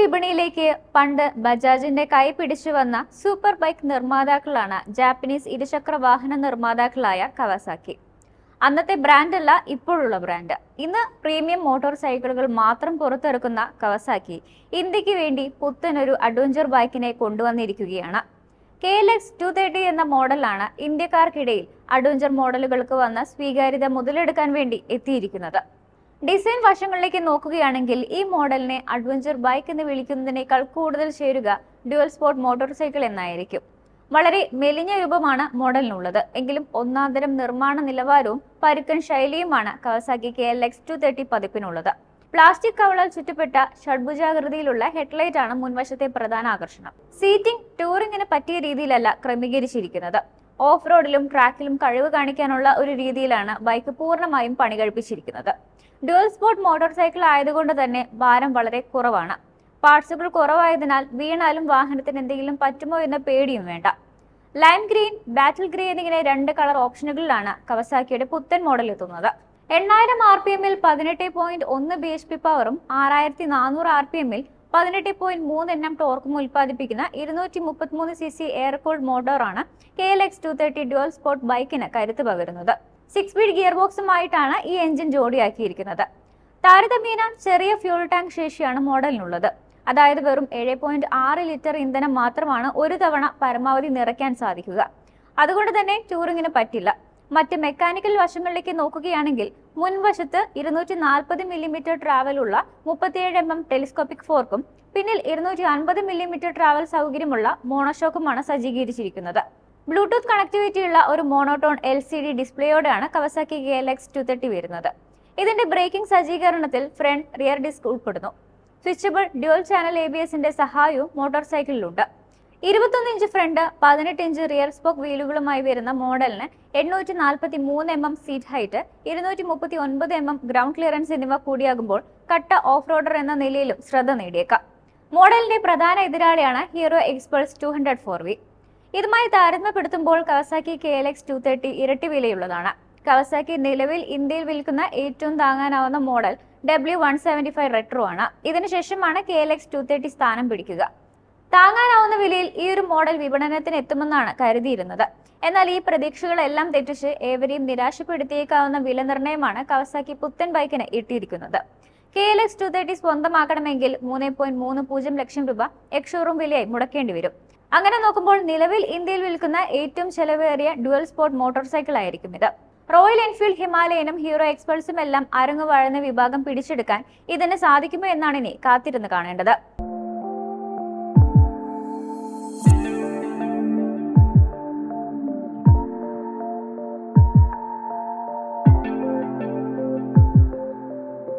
വിപണിയിലേക്ക് പണ്ട് ബജാജിന്റെ കൈ പിടിച്ചു വന്ന സൂപ്പർ ബൈക്ക് നിർമ്മാതാക്കളാണ് ജാപ്പനീസ് ഇരുചക്ര വാഹന നിർമ്മാതാക്കളായ കവാസാക്കി. അന്നത്തെ ബ്രാൻഡല്ല ഇപ്പോഴുള്ള ബ്രാൻഡ്. ഇന്ന് പ്രീമിയം മോട്ടോർ സൈക്കിളുകൾ മാത്രം പുറത്തിറക്കുന്ന കവസാക്കി ഇന്ത്യയ്ക്ക് വേണ്ടി പുത്തനൊരു അഡ്വഞ്ചർ ബൈക്കിനെ കൊണ്ടുവന്നിരിക്കുകയാണ്. K L X two thirty എന്ന മോഡലാണ് ഇന്ത്യക്കാർക്കിടയിൽ അഡ്വഞ്ചർ മോഡലുകൾക്ക് വന്ന സ്വീകാര്യത മുതലെടുക്കാൻ വേണ്ടി എത്തിയിരിക്കുന്നത്. ഡിസൈൻ വശങ്ങളിലേക്ക് നോക്കുകയാണെങ്കിൽ ഈ മോഡലിനെ അഡ്വഞ്ചർ ബൈക്ക് എന്ന് വിളിക്കുന്നതിനേക്കാൾ കൂടുതൽ ചേരുക ഡ്യുവൽ സ്പോർട്ട് മോട്ടോർ സൈക്കിൾ എന്നായിരിക്കും. വളരെ മെലിഞ്ഞ രൂപമാണ് മോഡലിനുള്ളത്. എങ്കിലും ഒന്നാന്തരം നിർമ്മാണ നിലവാരവും പരുക്കൻ ശൈലിയുമാണ് Kawasaki K L X two thirty പതിപ്പിനുള്ളത്. Plastic കവളാൽ ചുറ്റപ്പെട്ട ഷഡ്ഭുജാകൃതിയിലുള്ള ഹെഡ്ലൈറ്റ് ആണ് മുൻവശത്തെ പ്രധാന ആകർഷണം. സീറ്റിംഗ് ടൂറിങ്ങിന് പറ്റിയ രീതിയിലല്ല ക്രമീകരിച്ചിരിക്കുന്നത്. ഓഫ് റോഡിലും ട്രാക്കിലും കഴിവ് കാണിക്കാനുള്ള ഒരു രീതിയിലാണ് ബൈക്ക് പൂർണമായും പണി കഴിപ്പിച്ചിരിക്കുന്നത്. ഡുവൽ സ്പോർട്ട് മോട്ടോർ സൈക്കിൾ ആയതുകൊണ്ട് തന്നെ ഭാരം വളരെ കുറവാണ്. പാർട്സുകൾ കുറവായതിനാൽ വീണാലും വാഹനത്തിന് എന്തെങ്കിലും പറ്റുമോ എന്ന പേടിയും വേണ്ട. ലൈം ഗ്രീൻ ബാറ്റിൽ ഗ്രീൻ എന്നിങ്ങനെ രണ്ട് കളർ ഓപ്ഷനുകളിലാണ് കവസാക്കിയുടെ പുത്തൻ മോഡൽ എത്തുന്നത്. എണ്ണായിരം ആർ പി എമ്മിൽ പതിനെട്ട് പോയിന്റ് ഒന്ന് ബി എച്ച് പി പവറും ആറായിരത്തി നാനൂറ് ആർ പി എമ്മിൽ പതിനെട്ട് പോയിന്റ് മൂന്ന് എണ്ണം ടോർക്കും ഉൽപ്പാദിപ്പിക്കുന്ന ഇരുന്നൂറ്റി മുപ്പത്തിമൂന്ന് C C air cooled മോട്ടോറാണ് K L X two thirty dual sport ബൈക്കിന് കരുത്ത് പകരുന്നത്. സിക്സ് സ്പീഡ് ഗിയർ ബോക്സുമായിട്ടാണ് ഈ എഞ്ചിൻ ജോഡിയാക്കിയിരിക്കുന്നത്. താരതമ്യേന ചെറിയ ഫ്യൂൾ ടാങ്ക് ശേഷിയാണ് മോഡലിനുള്ളത്. അതായത് വെറും ഏഴ് പോയിന്റ് ആറ് ലിറ്റർ ഇന്ധനം മാത്രമാണ് ഒരു തവണ പരമാവധി നിറയ്ക്കാൻ സാധിക്കുക. അതുകൊണ്ട് തന്നെ ടൂറിങ്ങിന് പറ്റില്ല. മറ്റ് മെക്കാനിക്കൽ വശങ്ങളിലേക്ക് നോക്കുകയാണെങ്കിൽ മുൻവശത്ത് ഇരുന്നൂറ്റി നാൽപ്പത് മില്ലിമീറ്റർ ട്രാവലുള്ള മുപ്പത്തിയേഴ് എം എം ടെലിസ്കോപ്പിക് ഫോർക്കും പിന്നിൽ ഇരുന്നൂറ്റി അൻപത് മില്ലിമീറ്റർ ട്രാവൽ സൗകര്യമുള്ള മോണോഷോക്കുമാണ് സജ്ജീകരിച്ചിരിക്കുന്നത്. ബ്ലൂടൂത്ത് കണക്ടിവിറ്റിയുള്ള ഒരു monotone L C D ഡിസ്പ്ലേയോടെയാണ് Kawasaki K L X two thirty വരുന്നത്. ഇതിന്റെ ബ്രേക്കിംഗ് സജ്ജീകരണത്തിൽ ഫ്രണ്ട് റിയർ ഡിസ്ക് ഉൾപ്പെടുന്നു. Switchable dual channel A B എസിന്റെ സഹായവും മോട്ടോർ സൈക്കിളിലുണ്ട് ഇരുപത്തൊന്ന് ഇഞ്ച് ഫ്രണ്ട് പതിനെട്ട് ഇഞ്ച് റിയർ സ്പോക്ക് വീലുകളുമായി വരുന്ന മോഡലിന് എണ്ണൂറ്റി നാൽപ്പത്തി മൂന്ന് എം എം സീറ്റ് ഹൈറ്റ് ഇരുന്നൂറ്റി മുപ്പത്തി ഒൻപത് എം എം ഗ്രൗണ്ട് ക്ലിയറൻസ് എന്നിവ കൂടിയാകുമ്പോൾ കട്ട ഓഫ് റോഡർ എന്ന നിലയിലും ശ്രദ്ധ നേടിയേക്കാം. മോഡലിന്റെ പ്രധാന എതിരാളിയാണ് Hero Xpulse two hundred four V ഇതുമായി താരതമ്യപ്പെടുത്തുമ്പോൾ Kawasaki K L X two thirty ഇരട്ടി വിലയുള്ളതാണ്. കവസാക്കി നിലവിൽ ഇന്ത്യയിൽ വിൽക്കുന്ന ഏറ്റവും താങ്ങാനാവുന്ന model W one seventy five retro ആണ്. ഇതിനുശേഷമാണ് K L X two thirty സ്ഥാനം പിടിക്കുക. താങ്ങാനാവുന്ന വിലയിൽ ഈ ഒരു മോഡൽ വിപണനത്തിന് എത്തുമെന്നാണ് കരുതിയിരുന്നത്. എന്നാൽ ഈ പ്രതീക്ഷകളെല്ലാം തെറ്റിച്ച് ഏവരെയും നിരാശപ്പെടുത്തിയേക്കാവുന്ന വില നിർണയമാണ് കവസാക്കി പുത്തൻ ബൈക്കിന് ഇട്ടിരിക്കുന്നത്. K L X two thirty സ്വന്തമാക്കണമെങ്കിൽ മൂന്ന് പോയിന്റ് മൂന്ന് പൂജ്യം ലക്ഷം രൂപ എക്സ് വിലയായി മുടക്കേണ്ടി വരും. അങ്ങനെ നോക്കുമ്പോൾ നിലവിൽ ഇന്ത്യയിൽ വിൽക്കുന്ന ഏറ്റവും ചെലവേറിയ ഡുവൽ സ്പോർട്ട് മോട്ടോർ സൈക്കിൾ ആയിരിക്കും ഇത്. റോയൽ എൻഫീൽഡ് ഹിമാലയനും ഹീറോ എക്സ്പൾസും എല്ലാം അരങ്ങുവാഴുന്ന വിഭാഗം പിടിച്ചെടുക്കാൻ ഇതിന് സാധിക്കുമോ എന്നാണ് ഇനി കാത്തിരുന്ന് കാണേണ്ടത്.